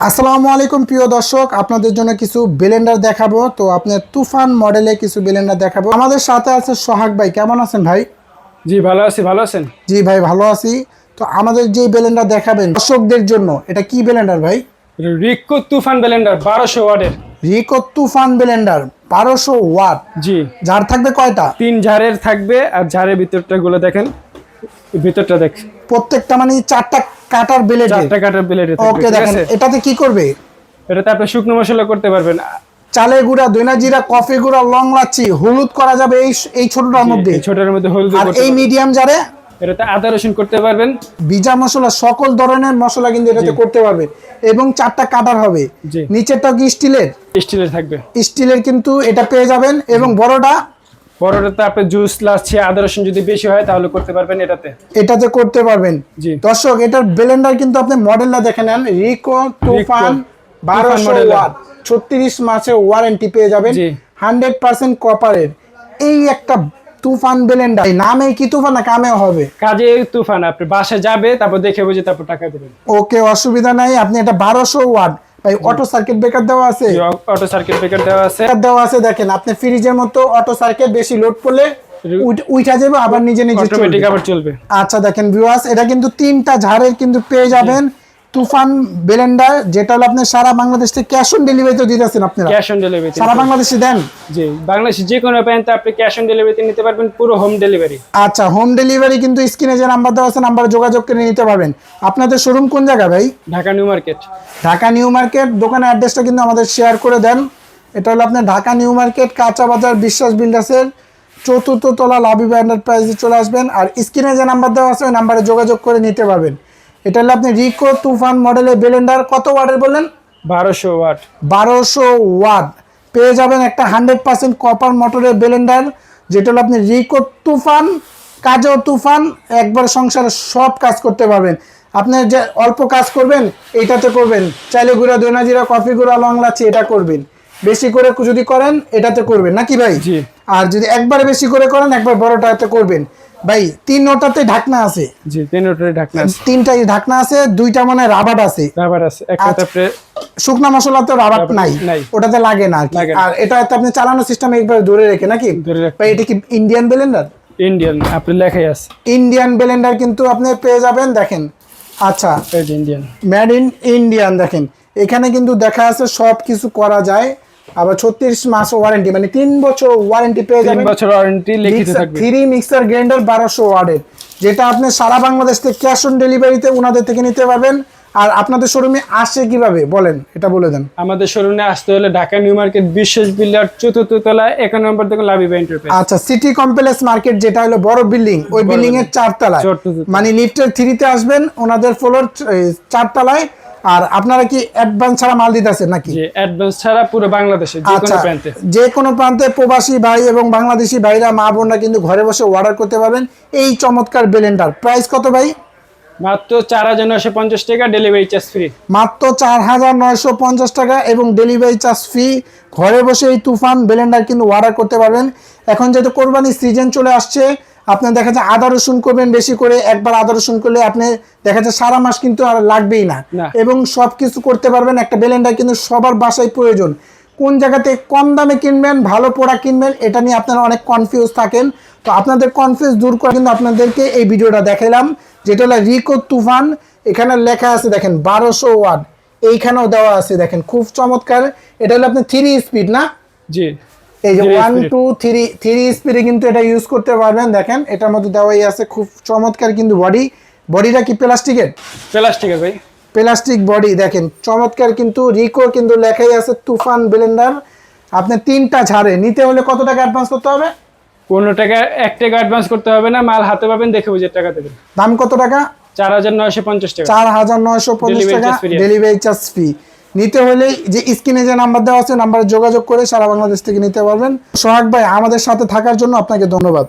আসসালামু আলাইকুম প্রিয় দর্শক আপনাদের জন্য কিছু ব্লেন্ডার দেখাবো। তো আপনার তুফান মডেলে কিছু ব্লেন্ডার দেখাবো। আমাদের সাথে আছে সোহাগ ভাই কেমন আছেন ভাই? জি ভালো আছি ভালো আছেন? জি ভাই ভালো আছি। তো আমাদের যে ব্লেন্ডার দেখাবেন দর্শকদের জন্য এটা কি ব্লেন্ডার ভাই? রিকো তুফান ব্লেন্ডার বারোশো ওয়ার্ডের রিকো তুফান ব্লেন্ডার বারোশো ওয়াট। জি। ঝাড় থাকবে কয়টা? তিন ঝাড়ের থাকবে আর ঝাড়ের ভিতরটা গুলো দেখেন। ভিতরটা দেখ প্রত্যেকটা মানে চারটা কাটার ব্লেড চারটা কাটার ব্লেডে ওকে দেখেন এটাতে কি করবে? এটাতে আপনি শুকনো মশলা করতে পারবেন। চালে গুঁড়া দইনা জিরা কফি গুঁড়া লং লাচ্ছি হলুদ করা যাবে এই এই ছোটটার মধ্যে। এই ছোটের মধ্যে হলদি আর এই মিডিয়াম জারে এটাতে আদা রসুন করতে পারবেন। বিজা মশলা সকল ধরনের মশলা কিন্তু এটাতে করতে পারবে। এবং চারটা কাটার হবে। জি। নিচেরটা কি স্টিলের? স্টিলের থাকবে। স্টিলের কিন্তু এটা পেয়ে যাবেন। এবং বড়টা বড়টাতে আপনি জুস লাচ্ছি আদা রসুন যদি বেশি হয় তাহলে করতে পারবেন এটাতে। এটাতে করতে পারবেন। জি। দর্শক এটার ব্লেন্ডার কিন্তু আপনি মডেলটা দেখে নেন। রিকো তুফান বারোশো ওয়াট ছত্রিশ মাসের ওয়ারেন্টি পেয়ে যাবেন। হান্ড্রেড পার্সেন্ট কপারের এই একটা তুফান ব্লেন্ডার এই নামে কি তুফান না কামেও হবে? কাজে তুফান আপনি বাসায় যাবে তারপর দেখে বুঝে তারপর টাকা দেবেন। ওকে অসুবিধা নাই। আপনি এটা বারোশো ওয়াট ভাই অটো সার্কিট ব্রেকার দেওয়া আছে। অটো সার্কিট ব্রেকার দেওয়া আছে। দেওয়া আছে দেখেন আপনি ফ্রিজের মতো অটো সার্কিট বেশি লোড করলে উঠা উইঠা যাবে আবার নিজে নিজে চলবে। অটোমেটিক আবার চলবে। আচ্ছা দেখেন ভিউয়ার্স এটা কিন্তু তিনটা ঝাড়ের কিন্তু পেয়ে যাবেন। তুফান ব্লেন্ডার যেটা হলো আপনি সারা বাংলাদেশ থেকে ক্যাশ অন ডেলিভারিতে দিতেছেন আপনারা। ক্যাশ অন ডেলিভারি সারা বাংলাদেশে দেন? জি বাংলাদেশে যে কোনো প্যান্টে আপনি ক্যাশ অন ডেলিভারিতে নিতে পারবেন পুরো হোম ডেলিভারি আচ্ছা হোম ডেলিভারি কিন্তু স্ক্রিনে যে নাম্বার দেওয়া আছে নাম্বারে যোগাযোগ করে নিতে পারবেন। আপনাদের শোরুম কোন জায়গা ভাই? Dhaka New Market. Dhaka New Market দোকানের অ্যাড্রেসটা কিন্তু আমাদের শেয়ার করে দেন। এটা হলো আপনার ঢাকা নিউ মার্কেট কাঁচা বাজার বিশ্বাস বিল্ডার্সের চতুর্থ তলা লাভি এন্টারপ্রাইজে চলে আসবেন। আর স্ক্রিনে যে নাম্বার দেওয়া আছে ওই নাম্বারে যোগাযোগ করে নিতে পারবেন। এটা হলো আপনি রিকো তুফান মডেলের ব্লেন্ডার কত ওয়াটের বললেন? বারোশো ওয়াট। বারোশো ওয়াট। পেয়ে যাবেন একটা হান্ড্রেড পার্সেন্ট কপার মোটরের ব্লেন্ডার যেটা হলো আপনি রিকো তুফান কাজও তুফান একবার সংসারে সব কাজ করতে পারবেন। আপনি যে অল্প কাজ করবেন এইটাতে করবেন। চাইলে গুঁড়া দইনা জিরা কফি গুঁড়া লং লাচ্ছি এটা করবেন। বেশি করে যদি করেন এটাতে করবেন। নাকি ভাই? জি। আর যদি একবার বেশি করে করেন একবার বড়টাতে করবেন। ভাই তিন ওটাতে ঢাকনা আছে। জি তিন ওটারে ঢাকনা আছে। তিনটাই ঢাকনা আছে দুইটা মানে রাবার আছে। রাবার আছে একটা আচ্ছা। তারপরে শুকনা মশলা তো রাবার নাই। ওটাতে লাগে না আর এটা তো আপনি চালানোর সিস্টেম একবার ধরে রেখে নাকি? ভাই এটা কি ইন্ডিয়ান ব্লেন্ডার ইন্ডিয়ান আপনি লেখাই আছে। ইন্ডিয়ান ব্লেন্ডার কিন্তু আপনি পেয়ে যাবেন দেখেন। আচ্ছা এই ইন্ডিয়ান মেড ইন ইন্ডিয়ান দেখেন। এখানে কিন্তু দেখা আছে সব কিছু করা যায়। আবার ছত্রিশ মাস ওয়ারেন্টি মানে তিন বছর ওয়ারেন্টি পেয়ে যাবেন। বছর ওয়ারেন্টি লিখিত থাকবে। থ্রি মিক্সার গ্রাইন্ডার বারোশো ওয়ার্ডের যেটা আপনি সারা বাংলাদেশ থেকে ক্যাশ অন ডেলিভারিতে ওনাদের থেকে নিতে পারবেন। আর আপনাদের শোরুমে আসে কীভাবে? বলেন এটা বলে দেন। আমাদের শোরুমে আসতে হলে Dhaka New Market Biswas builder চতুর্থ তলায় এক নম্বর থেকে লাভিবা এন্টারপ্রাইজ আচ্ছা সিটি কমপ্লেক্স মার্কেট যেটা হলো বড় বিল্ডিং ওই বিল্ডিং এর চারতলায়। মানে লিফটের থ্রিতে আসবেন ওনাদের ফ্লোর চারতলায়। আর আপনারা কি অ্যাডভান্স ছাড়া মাল দিতেছেন নাকি? অ্যাডভান্স ছাড়া পুরো বাংলাদেশে যে কোনো আচ্ছা যে কোনো প্রান্তে প্রবাসী ভাই এবং বাংলাদেশি ভাইরা মা বোনরা কিন্তু ঘরে বসে অর্ডার করতে পারবেন। এই চমৎকার ব্লেন্ডার প্রাইস কত ভাই? মাত্র চার হাজার পঞ্চাশ টাকা ডেলিভারি চার্জ ফ্রি মাত্র চার হাজার নয়শো পঞ্চাশ টাকা এবং ডেলিভারি চার্জ ফ্রি ঘরে বসে এই তুফান ব্লেন্ডার কিন্তু অর্ডার করতে পারবেন। এখন যেহেতু কোরবানির সিজন চলে আসছে আপনি দেখা যায় আদা রসুন করবেন বেশি করে একবার আদা রসুন করলে আপনি দেখা যায় সারা মাস কিন্তু আর লাগবেই না। না। এবং সব কিছু করতে পারবেন একটা ব্লেন্ডার কিন্তু সবার বাসায় প্রয়োজন। কোন জায়গাতে কম দামে কিনবেন ভালো প্রোডাক্ট কিনবেন এটা নিয়ে আপনারা অনেক কনফিউজ থাকেন। তো আপনাদের কনফিউজ দূর করে কিন্তু আপনাদেরকে এই ভিডিওটা দেখালাম যেটা হলো রিকো তুফান এখানে লেখা আছে দেখেন বারোশো ওয়াট। এইখানেও দেওয়া আছে দেখেন খুব চমৎকার। এটা হলো আপনার থ্রি স্পিড না? জি। এই যে ওয়ান টু থ্রি থ্রি স্পিডে কিন্তু এটা ইউজ করতে পারবেন। দেখেন এটার মধ্যে দেওয়াই আছে খুব চমৎকার কিন্তু বডি বডিটা কি প্লাস্টিকের প্লাস্টিকের ভাই। প্লাস্টিক বডি দেখেন চমৎকার কিন্তু রিকো কিন্তু লেখাই আছে তুফান ব্লেন্ডার আপনি তিনটা ঝাড়ে নিতে হলে কত টাকা অ্যাডভান্স করতে হবে? পনেরো টাকা এক টাকা অ্যাডভান্স করতে হবে না মাল হাতে পাবেন দেখে বুঝে টাকা দেবেন। দাম কত টাকা? চার হাজার নয়শো পঞ্চাশ টাকা। চার হাজার নয়শো পঞ্চাশ টাকা ডেলিভারি চার্জ ফি নিতে হলে যে স্ক্রিনে যে নাম্বার দেওয়া আছে, নাম্বারে যোগাযোগ করে সারা বাংলাদেশ থেকে নিতে পারবেন। সোহাগ ভাই, আমাদের সাথে থাকার জন্য আপনাকে ধন্যবাদ।